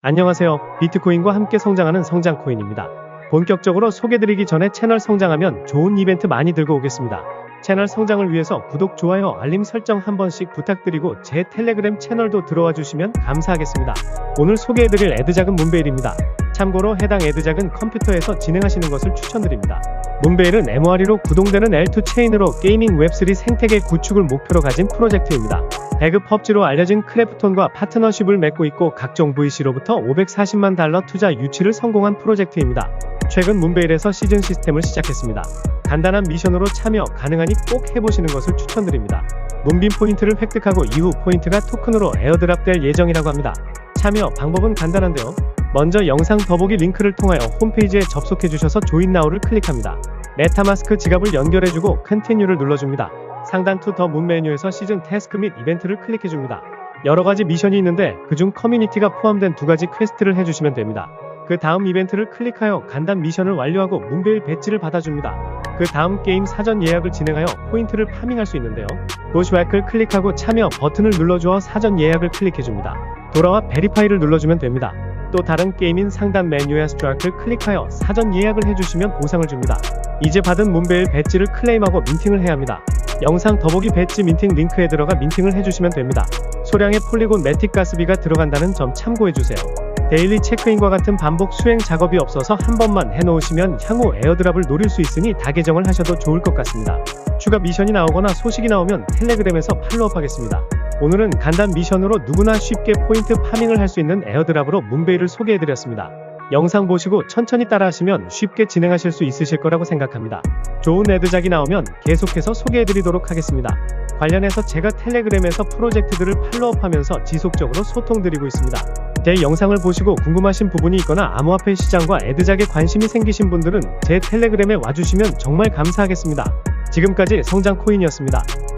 안녕하세요. 비트코인과 함께 성장하는 성장코인입니다. 본격적으로 소개드리기 전에 채널 성장하면 좋은 이벤트 많이 들고 오겠습니다. 채널 성장을 위해서 구독, 좋아요, 알림 설정 한 번씩 부탁드리고 제 텔레그램 채널도 들어와 주시면 감사하겠습니다. 오늘 소개해드릴 애드작은 문베일입니다. 참고로 해당 애드작은 컴퓨터에서 진행하시는 것을 추천드립니다. 문베일은 MORE로 구동되는 L2 체인으로 게이밍 웹3 생태계 구축을 목표로 가진 프로젝트입니다. 배그 펍지로 알려진 크래프톤과 파트너십을 맺고 있고 각종 VC로부터 540만 달러 투자 유치를 성공한 프로젝트입니다. 최근 문베일에서 시즌 시스템을 시작했습니다. 간단한 미션으로 참여 가능하니 꼭 해보시는 것을 추천드립니다. 문빈 포인트를 획득하고 이후 포인트가 토큰으로 에어드랍될 예정이라고 합니다. 참여 방법은 간단한데요. 먼저 영상 더보기 링크를 통하여 홈페이지에 접속해 주셔서 조인 나우를 클릭합니다. 메타마스크 지갑을 연결해주고 컨티뉴를 눌러줍니다. 상단 투 더 문 메뉴에서 시즌 태스크 및 이벤트를 클릭해줍니다. 여러 가지 미션이 있는데 그중 커뮤니티가 포함된 두 가지 퀘스트를 해주시면 됩니다. 그 다음 이벤트를 클릭하여 간단 미션을 완료하고 문베일 배지를 받아줍니다. 그 다음 게임 사전 예약을 진행하여 포인트를 파밍할 수 있는데요. 도시와크를 클릭하고 참여 버튼을 눌러주어 사전 예약을 클릭해줍니다. 돌아와 베리파이를 눌러주면 됩니다. 또 다른 게임인 상단 메뉴의 스트라크를 클릭하여 사전 예약을 해주시면 보상을 줍니다. 이제 받은 문베일 배지를 클레임하고 민팅을 해야 합니다. 영상 더보기 배지 민팅 링크에 들어가 민팅을 해주시면 됩니다. 소량의 폴리곤 매틱 가스비가 들어간다는 점 참고해주세요. 데일리 체크인과 같은 반복 수행 작업이 없어서 한 번만 해놓으시면 향후 에어드랍을 노릴 수 있으니 다 개정을 하셔도 좋을 것 같습니다. 추가 미션이 나오거나 소식이 나오면 텔레그램에서 팔로우하겠습니다. 오늘은 간단 미션으로 누구나 쉽게 포인트 파밍을 할 수 있는 에어드랍으로 문베이를 소개해드렸습니다. 영상 보시고 천천히 따라하시면 쉽게 진행하실 수 있으실 거라고 생각합니다. 좋은 애드작이 나오면 계속해서 소개해드리도록 하겠습니다. 관련해서 제가 텔레그램에서 프로젝트들을 팔로우하면서 지속적으로 소통드리고 있습니다. 제 영상을 보시고 궁금하신 부분이 있거나 암호화폐 시장과 애드작에 관심이 생기신 분들은 제 텔레그램에 와주시면 정말 감사하겠습니다. 지금까지 성장코인이었습니다.